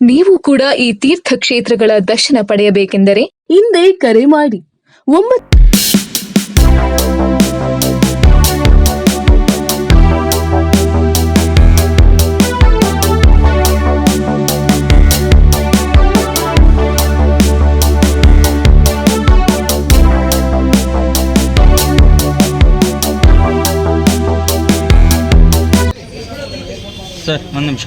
ನೀವು ಕೂಡ ಈ ತೀರ್ಥ ಕ್ಷೇತ್ರಗಳ ದರ್ಶನ ಪಡೆಯಬೇಕೆಂದರೆ ಹಿಂದೆ ಕರೆ ಮಾಡಿ. ಒಂಬತ್ತು ಸರ್ ಒಂದು ನಿಮಿಷ.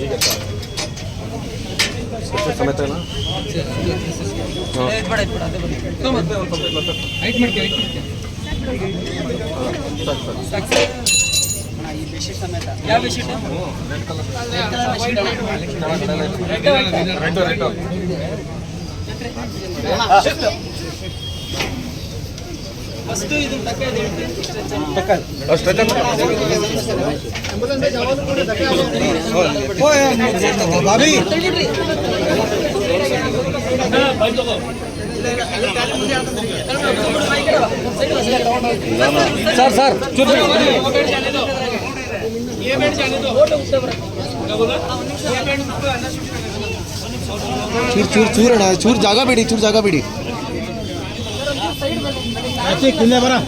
ಈಗ ರೈಟು ರೈಟು ಅಷ್ಟು ಸರ್ ಸರ್ ಚೂರು ಚೂರು ಚೂರಣ ಚೂರು ಜಾಗ ಬಿಡಿ ಚೂರು ಜಾಗ ಬಿಡಿ 같이 길내봐라.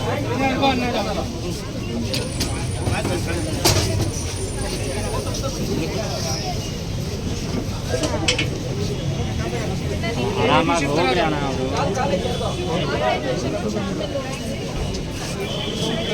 아마 먹으려나 하고.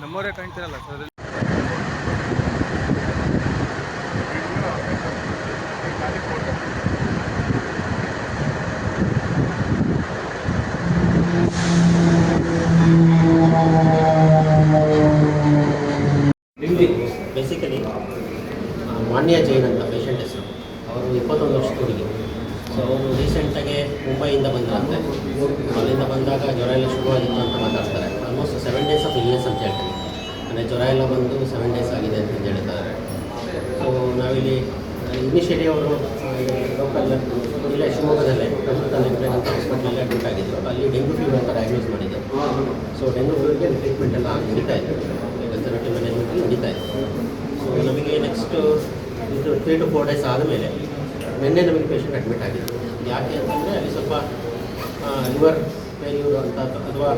ನಮ್ಮವರೇ ಕಾಣ್ತಿರಲ್ಲ ಸರ್ ಬೇಸಿಕಲಿ ಮಾನ್ಯ ಜೈನ್ ಅಂತ ಪೇಷಂಟ್ ಹೆಸರು ಅವರು ಇಪ್ಪತ್ತೊಂದು ವರ್ಷದ ಹುಡುಗಿ ಸೊ ಅವರು ರೀಸೆಂಟಾಗಿ ಮುಂಬೈಯಿಂದ ಬಂದ್ರಂತೆ ಅಲ್ಲಿಂದ ಬಂದಾಗ ಜ್ವರ ಎಲ್ಲ ಶುರುವಾಗಿತ್ತು ಅಂತ ಮಾತಾಡ್ತಾರೆ almost seven days of illness ಅಂತ ಹೇಳ್ತೀನಿ ಅಂದರೆ ಜ್ವರ ಎಲ್ಲ ಬಂದು ಸೆವೆನ್ ಡೇಸ್ ಆಗಿದೆ ಅಂತ ಹೇಳ್ತಾರೆ. ಸೊ ನಾವಿಲ್ಲಿ ಇನಿಷಿಯೇಟಿವ್ ಅವರು ಲೋಕಲ್ ಇಲ್ಲೇ, ಶಿವಮೊಗ್ಗದಲ್ಲೇ ಅಂತ ಹಾಸ್ಪಿಟಲಲ್ಲಿ ಅಡ್ಮಿಟ್ ಆಗಿದ್ದರು ಅಲ್ಲಿ ಡೆಂಗ್ಯೂ ಫೀವರ್ ಅಂತ ಡಯಾಗ್ನೋಸ್ ಮಾಡಿದ್ದೆ ಸೊ ಡೆಂಗ್ಯೂ ಫೀವರ್ಗೆ ಟ್ರೀಟ್ಮೆಂಟ್ ಎಲ್ಲ ನಡೀತಾ ಇತ್ತು ಈಗ ಮ್ಯಾನೇಜ್ಮೆಂಟ್ ನಡೀತಾ ಇತ್ತು ಸೊ ನಮಗೆ ನೆಕ್ಸ್ಟ್ ಇದು ತ್ರೀ ಟು ಫೋರ್ ಡೇಸ್ ಆದಮೇಲೆ ನಿನ್ನೆ ನಮಗೆ ಪೇಷಂಟ್ ಅಡ್ಮಿಟ್ ಆಗಿತ್ತು ಯಾಕೆ ಅಂತಂದರೆ ಅಲ್ಲಿ ಸ್ವಲ್ಪ ಲಿವರ್ ಫೇಲ್ಯೂರ್ ಅಂತ ಅಥವಾ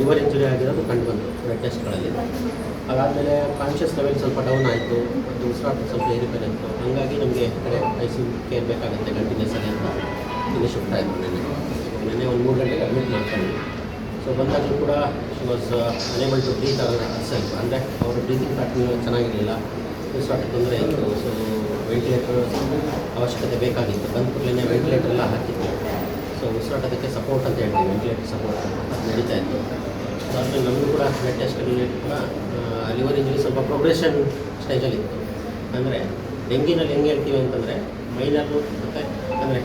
ಲಿವರ್ ಇಂಜುರಿ ಆಗಿರೋದು ಕಂಡು ಬಂತು ಬ್ಲಡ್ ಟೆಸ್ಟ್ಗಳಲ್ಲಿ ಅದಾದಮೇಲೆ ಕಾನ್ಷಿಯಸ್ ಲೆವೆಲ್ ಸ್ವಲ್ಪ ಡೌನ್ ಆಯಿತು, ಮತ್ತು ಉಸಿರಾಟ ಸ್ವಲ್ಪ ಏರಿಪೇರ್ ಇತ್ತು ಹಾಗಾಗಿ ನಮಗೆ ಕಡೆ ಐ ಸಿ ಕೇರ್ ಬೇಕಾಗುತ್ತೆ ಕಂಟಿನ್ಯೂಸ್ ಆಗಿ ಅಂತ ಇಲ್ಲಿ ಶಿಫ್ಟ್ ಆಯಿತು ನೆನ್ನೆ. ನೆನೆ ಒಂದು ಮೂರು ಗಂಟೆಗೆ ಅಡ್ಮಿಟ್ ಮಾಡ್ಕೊಂಡು ಸೊ ಬಂದಾಗಲೂ ಕೂಡ she was unable to breathe self ಅಂದರೆ ಅವರು ಬ್ರೀತಿಂಗ್ ಪ್ಯಾಟ್ರನ್ ಚೆನ್ನಾಗಿರಲಿಲ್ಲ. ಉಸಿರಾಟ ತೊಂದರೆ ಇತ್ತು ಸೊ ವೆಂಟಿಲೇಟರ್ ಅವಶ್ಯಕತೆ ಬೇಕಾಗಿತ್ತು. ಬಂದ ಕೂಡಲೇ ವೆಂಟಿಲೇಟರ್ ಎಲ್ಲ ಹಾಕಿತ್ತು ಸೊ ಉಸಿರಾಟದಕ್ಕೆ ಸಪೋರ್ಟ್ ಅಂತ ಹೇಳ್ತೀವಿ ವೆಂಟಿಲೇಟರ್ ಸಪೋರ್ಟ್ ಅದು ನಡೀತಾ ಇತ್ತು. ಆದರೆ ನಮಗೂ ಕೂಡ ಬ್ಲಡ್ ಟೆಸ್ಟ್ ಕೂಡ ಲಿವರ್ ಇಂಜುರಿ ಸ್ವಲ್ಪ ಪ್ರೋಗ್ರೆಷನ್ ಸ್ಟೇಜಲ್ಲಿತ್ತು ಅಂದರೆ, ಡೆಂಗಿನಲ್ಲಿ ಹೆಂಗೆ ಹೇಳ್ತೀವಿ ಅಂತಂದರೆ ಮೈನರ್ ಮತ್ತು, ಅಂದರೆ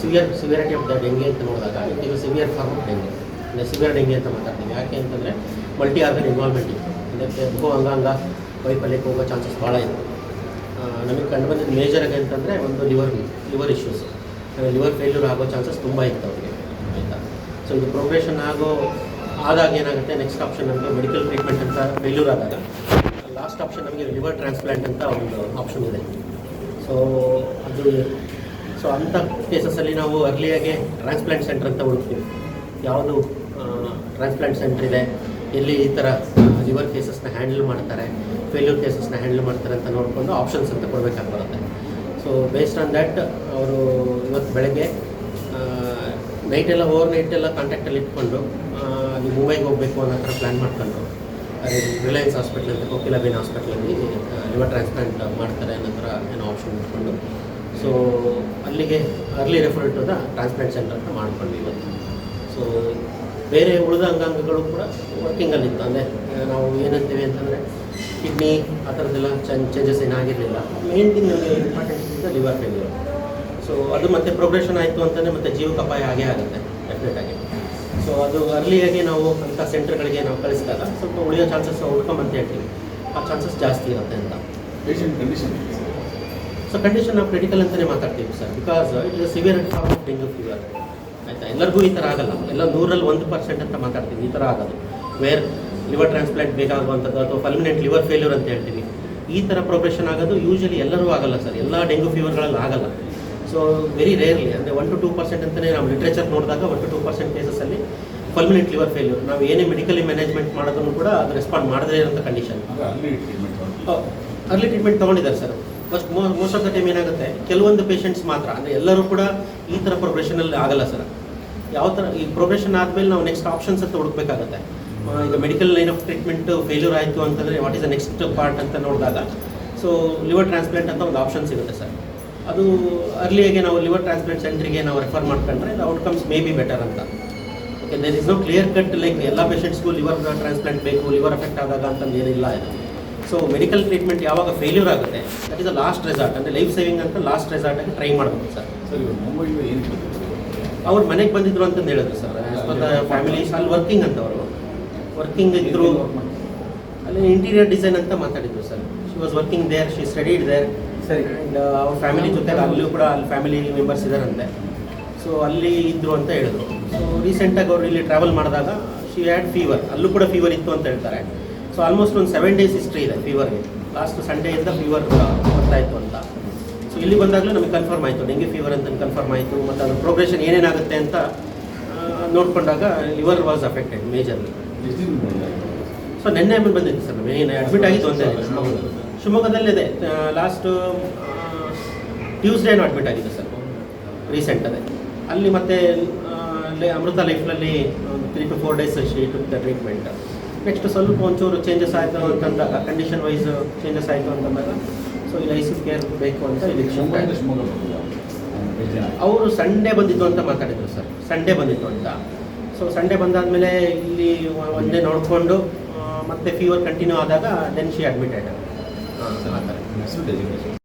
severe severity of the dengue ಅಂತ ನೋಡಿದಾಗ ಇದು ಸಿವಿಯರ್ ಫಾರ್ಮ್ ಆಫ್ ಡೆಂಗಿ ಅಂದರೆ ಸಿವಿಯರ್ ಡೆಂಗಿ ಅಂತ ಮಾತಾಡ್ತೀವಿ. ಯಾಕೆ ಅಂತಂದರೆ ಮಲ್ಟಿ ಆರ್ಗನ್ ಇನ್ವಾಲ್ವ್ಮೆಂಟ್ ಇತ್ತು. ಅದಕ್ಕೆ ಬಹು ಅಂಗಾಂಗ ವೈಫಲ್ಯಕ್ಕೆ ಹೋಗೋ ಚಾನ್ಸಸ್ ಭಾಳ ಇತ್ತು. ನಮಗೆ ಕಂಡು ಬಂದಿದ್ದು ಆಗಿ ಅಂತಂದರೆ ಒಂದು liver liver issues liver failure ಆಗೋ ಚಾನ್ಸಸ್ ತುಂಬ ಇತ್ತು ಅವರಿಗೆ, ಆಯಿತಾ? ಸೊ ಇದು ಪ್ರೊಗ್ರೆಷನ್ ಆಗೋ, ಆದಾಗ ಏನಾಗುತ್ತೆ? ನೆಕ್ಸ್ಟ್ ಆಪ್ಷನ್ ನಮಗೆ ಮೆಡಿಕಲ್ ಟ್ರೀಟ್ಮೆಂಟ್ ಅಂತ ಫೇಲ್ಯೂರ್ ಆದಾಗ ಲಾಸ್ಟ್ ಆಪ್ಷನ್ ನಮಗೆ ಲಿವರ್ ಟ್ರಾನ್ಸ್ಪ್ಲಾಂಟ್ ಅಂತ ಒಂದು ಆಪ್ಷನ್ ಇದೆ. ಸೊ ಅದು ಸೊ ಅಂಥ ಕೇಸಸಲ್ಲಿ ನಾವು ಅರ್ಲಿಯಾಗೆ ಟ್ರಾನ್ಸ್ಪ್ಲಾಂಟ್ ಸೆಂಟರ್ ಅಂತ ಹುಡುಕ್ತೀವಿ. ಯಾವುದು ಟ್ರಾನ್ಸ್ಪ್ಲಾಂಟ್ ಸೆಂಟರ್ ಇದೆ, ಎಲ್ಲಿ ಈ ಥರ ಲಿವರ್ ಕೇಸಸ್ನ ಹ್ಯಾಂಡಲ್ ಮಾಡ್ತಾರೆ ಫೇಲ್ಯೂರ್ ಕೇಸಸ್ನ ಹ್ಯಾಂಡಲ್ ಮಾಡ್ತಾರೆ ಅಂತ ನೋಡಿಕೊಂಡು ಆಪ್ಷನ್ಸ್ ಅಂತ ಕೊಡಬೇಕಾಗಿ ಬರುತ್ತೆ ಸೊ ಬೇಸ್ಡ್ ಆನ್ ದ್ಯಾಟ್ ಅವರು ಇವತ್ತು ಬೆಳಗ್ಗೆ ನೈಟೆಲ್ಲ ಓವರ್ ನೈಟೆಲ್ಲ ಕಾಂಟ್ಯಾಕ್ಟಲ್ಲಿ ಇಟ್ಕೊಂಡು ನೀವು ಮುಂಬೈಗೆ ಹೋಗಬೇಕು ಅನ್ನೋ ಥರ ಪ್ಲ್ಯಾನ್ ಮಾಡ್ಕೊಂಡು ರಿಲಯನ್ಸ್ ಹಾಸ್ಪಿಟ್ಲ್ ಅಂತ ಕೋಕಿಲಾಬೇನ್ ಹಾಸ್ಪಿಟ್ಲಲ್ಲಿ ಲಿವರ್ ಟ್ರಾನ್ಸ್ಪ್ಲಾಂಟ್ ಮಾಡ್ತಾರೆ ಅನ್ನೋ ಥರ ಏನೋ ಆಪ್ಷನ್ ಇಟ್ಕೊಂಡು. ಸೊ ಅಲ್ಲಿಗೆ early refer to the transplant centre ಅಂತ ಮಾಡ್ಕೊಂಡ್ವಿ ಇವತ್ತು. ಸೊ ಬೇರೆ ಉಳಿದ ಅಂಗಾಂಗಗಳು ಕೂಡ ವರ್ಕಿಂಗಲ್ಲಿತ್ತು ಅಂದರೆ ನಾವು ಏನಂತೀವಿ ಅಂತಂದರೆ ಕಿಡ್ನಿ ಆ ಥರದ್ದೆಲ್ಲ ಚೇಂಜಸ್ ಏನಾಗಿರಲಿಲ್ಲ. ಮೇನ್ ಥಿಂಗ್ ನಮಗೆ ಇಂಪಾರ್ಟೆಂಟ್ ಲಿವರ್ ಫೇಲ್ಯೂರ್ ಸೊ ಅದು ಮತ್ತೆ ಪ್ರೋಗ್ರೆಷನ್ ಆಯಿತು ಅಂತಲೇ ಮತ್ತೆ ಜೀವಕ್ಕೆ ಅಪಾಯ ಆಗೇ ಆಗುತ್ತೆ ಡೆಫಿನೆಟಾಗಿ ಸೊ ಅದು ಅರ್ಲಿಯಾಗಿ ನಾವು ಅಂಥ ಸೆಂಟರ್ಗಳಿಗೆ ನಾವು ಕಳಿಸಿದಾಗ ಸ್ವಲ್ಪ ಉಳಿಯೋ ಚಾನ್ಸಸ್ ಉಳ್ಕೊಂಬಂತ ಅಂತ ಹೇಳ್ತೀವಿ. ಆ ಚಾನ್ಸಸ್ ಜಾಸ್ತಿ ಇರುತ್ತೆ ಅಂತ. ಪೇಷಂಟ್ ಕಂಡೀಷನ್ ಸೊ ಕಂಡೀಷನ್ ನಾವು ಕ್ರಿಟಿಕಲ್ ಅಂತಲೇ ಮಾತಾಡ್ತೀವಿ sir because it is severe form of dengue fever ಆಯಿತಾ? ಎಲ್ಲರಿಗೂ ಈ ಥರ ಆಗಲ್ಲ. ಎಲ್ಲ ನೂರಲ್ಲಿ ಒಂದು ಪರ್ಸೆಂಟ್ ಅಂತ ಮಾತಾಡ್ತೀವಿ ಈ ಥರ ಆಗೋದು. ವೇರ್ ಲಿವರ್ ಟ್ರಾನ್ಸ್ಪ್ಲಾಂಟ್ ಬೇಕಾಗುವಂಥದ್ದು ಅಥವಾ ಪರ್ಮನೆಂಟ್ ಲಿವರ್ ಫೇಲ್ಯೂರ್ ಅಂತ ಹೇಳ್ತೀವಿ. ಈ ಥರ ಪ್ರೊಗ್ರೆಷನ್ ಆಗೋದು ಯೂಶಲಿ ಎಲ್ಲರೂ ಆಗಲ್ಲ ಸರ್. ಎಲ್ಲ ಡೆಂಗ್ಯೂ ಫೀವರ್ಗಳಲ್ಲಿ ಆಗಲ್ಲ. ಸೊ ವೆರಿ ರೇರ್ಲಿ ಅಂದರೆ ಒನ್ ಟು ಟೂ ಪರ್ಸೆಂಟ್ ಅಂತಲೇ ನಾವು ಲಿಟ್ರೇಚರ್ ನೋಡಿದಾಗ ಒನ್ ಟು ಟೂ ಪರ್ಸೆಂಟ್ ಕೇಸಸಲ್ಲಿ ಪರ್ಮನೆಂಟ್ ಲಿವರ್ ಫೇಲ್ಯೂರ್ ನಾವು ಏನೇ ಮೆಡಿಕಲಿ ಮ್ಯಾನೇಜ್ಮೆಂಟ್ ಮಾಡೋದನ್ನು ಕೂಡ ಅದು ರೆಸ್ಪಾಂಡ್ ಮಾಡದೇ ಇರೋಂಥ condition early treatment ತೊಗೊಂಡಿದ್ದಾರೆ? Sir first most of the time ಏನಾಗುತ್ತೆ ಕೆಲವೊಂದು ಪೇಷಂಟ್ಸ್ ಮಾತ್ರ ಅಂದರೆ ಎಲ್ಲರೂ ಕೂಡ ಈ ಥರ ಪ್ರೋಗ್ರೆಷನಲ್ಲಿ ಆಗಲ್ಲ ಸರ್ ಯಾವ ಥರ ಈ ಪ್ರೊಫೆಷನ್ ಆದಮೇಲೆ ನಾವು ನೆಕ್ಸ್ಟ್ ಆಪ್ಷನ್ಸ್ ಅಂತ ಹುಡುಕ್ಬೇಕಾಗುತ್ತೆ. ಈಗ medical line of treatment failure ಆಯಿತು ಅಂತಂದರೆ what is the next part ಅಂತ ನೋಡಿದಾಗ ಸೊ ಲಿವರ್ ಟ್ರಾನ್ಸ್ಪ್ಲಾಂಟ್ ಅಂತ ಒಂದು ಆಪ್ಷನ್ ಸಿಗುತ್ತೆ ಸರ್ ಅದು ಅರ್ಲಿಯಾಗಿ ನಾವು ಲಿವರ್ ಟ್ರಾನ್ಸ್ಪ್ಲಾಂಟ್ ಸೆಂಟ್ರಿಗೆ ನಾವು ರೆಫರ್ ಮಾಡ್ಕೊಂಡ್ರೆ the outcomes may be better ಅಂತ. Okay there is no clear cut like ಎಲ್ಲ ಪೇಷೆಂಟ್ಸ್ಗೂ ಲಿವರ್ ಟ್ರಾನ್ಸ್ಪ್ಲಾಂಟ್ ಬೇಕು ಲಿವರ್ ಎಫೆಕ್ಟ್ ಆದಾಗ ಅಂತಂದು ಏನಿಲ್ಲ ಇದು. ಸೊ ಮೆಡಿಕಲ್ ಟ್ರೀಟ್ಮೆಂಟ್ ಯಾವಾಗ ಫೇಲ್ಯೂರ್ ಆಗುತ್ತೆ that is a last resort ಅಂದರೆ ಲೈಫ್ ಸೇವಿಂಗ್ ಅಂತ ಲಾಸ್ಟ್ ರೆಸಾರ್ಟ್ ರೆಸಾರ್ಟಾಗಿ ಟ್ರೈ ಮಾಡ್ಬೋದು ಸರ್. ಅವ್ರು ಮನೆಗೆ ಬಂದಿದ್ರು ಅಂತಂದು ಹೇಳಿದ್ರು ಸರ್. ಫ್ಯಾಮಿಲಿ ಅಲ್ಲಿ ವರ್ಕಿಂಗ್ ಅಂತ ಅವರು ವರ್ಕಿಂಗ್ ಇದ್ರು ಅಲ್ಲಿ ಇಂಟೀರಿಯರ್ ಡಿಸೈನ್ ಅಂತ ಮಾತಾಡಿದ್ರು sir. She was working there she studied there ಸರಿ. ಅವ್ರ ಫ್ಯಾಮಿಲಿ ಜೊತೆ ಅಲ್ಲೂ ಕೂಡ ಅಲ್ಲಿ ಫ್ಯಾಮಿಲಿ ಮೆಂಬರ್ಸ್ ಇದ್ದಾರಂತೆ ಸೊ ಅಲ್ಲಿ ಇದ್ರು ಅಂತ ಹೇಳಿದ್ರು. ಸೊ ರೀಸೆಂಟಾಗಿ ಅವರು ಇಲ್ಲಿ ಟ್ರಾವೆಲ್ ಮಾಡಿದಾಗ ಶಿ ಹ್ಯಾಡ್ ಫೀವರ್ ಅಲ್ಲೂ ಕೂಡ ಫೀವರ್ ಇತ್ತು ಅಂತ ಹೇಳ್ತಾರೆ. ಸೊ ಆಲ್ಮೋಸ್ಟ್ ಒಂದು ಸೆವೆನ್ ಡೇಸ್ ಹಿಸ್ಟ್ರಿ ಇದೆ ಫೀವರ್ಗೆ ಲಾಸ್ಟ್ ಸಂಡೇಯಿಂದ ಫೀವರ್ ಬರ್ತಾ ಇತ್ತು ಅಂತ. ಸೊ ಇಲ್ಲಿ ಬಂದಾಗಲೂ ನಮಗೆ ಕನ್ಫರ್ಮ್ ಆಯಿತು. ಡೆಂಗ್ಯೂ ಫೀವರ್ ಅಂತ ಕನ್ಫರ್ಮ್ ಆಯಿತು. ಮತ್ತು ಅದರ ಪ್ರೋಗ್ರೆಷನ್ ಏನೇನಾಗುತ್ತೆ ಅಂತ ನೋಡಿಕೊಂಡಾಗ ಲಿವರ್ ವಾಸ್ ಅಫೆಕ್ಟೆಡ್ ಮೇಜರ್ಲಿ ಬಂದಿದ್ದಾರೆ? ಸೊ ನೆನ್ನೆ ಆಮೇಲೆ ಬಂದಿತ್ತು ಸರ್ ಅಡ್ಮಿಟ್ ಆಗಿದ್ದು ಅಂತ ಇದೆ ಶಿವಮೊಗ್ಗದಲ್ಲಿ ಶಿವಮೊಗ್ಗದಲ್ಲಿದೆ. ಲಾಸ್ಟ್ ಟ್ಯೂಸ್ಡೇನು ಅಡ್ಮಿಟ್ ಆಗಿದೆ ಸರ್. ರೀಸೆಂಟ್ ಅದೇ. ಅಲ್ಲಿ ಮತ್ತೆ ಅಲ್ಲಿ ಅಮೃತ ಲೈಫ್ನಲ್ಲಿ ಒಂದು three to four days she to the treatment next ಸ್ವಲ್ಪ ಒಂಚೂರು ಚೇಂಜಸ್ ಆಯಿತು ಅಂತಂದಾಗ ಕಂಡೀಷನ್ ವೈಸ್ ಚೇಂಜಸ್ ಆಯಿತು ಅಂತಂದಾಗ ಸೊ ಇಲ್ಲಿ ಐ ಸಿ ಕೇರ್ ಬೇಕು ಅಂತ ಇಲ್ಲಿ? ಅವರು ಸಂಡೇ ಬಂದಿದ್ದು ಅಂತ ಮಾತಾಡಿದರು ಸರ್. ಸಂಡೇ ಬಂದಿತ್ತು ಅಂತ. ಸೊ ಸಂಡೇ ಬಂದಾದಮೇಲೆ ಇಲ್ಲಿ ಒಂದೇ ನೋಡಿಕೊಂಡು ಮತ್ತೆ ಫೀವರ್ ಕಂಟಿನ್ಯೂ ಆದಾಗ ದೆನ್ ಶಿ ಅಡ್ಮಿಟೆಡ್ ಹಾಂ ಆ ಥರ ಹೆಸರು ಡೆಸಿಗ್ನೇಷನ್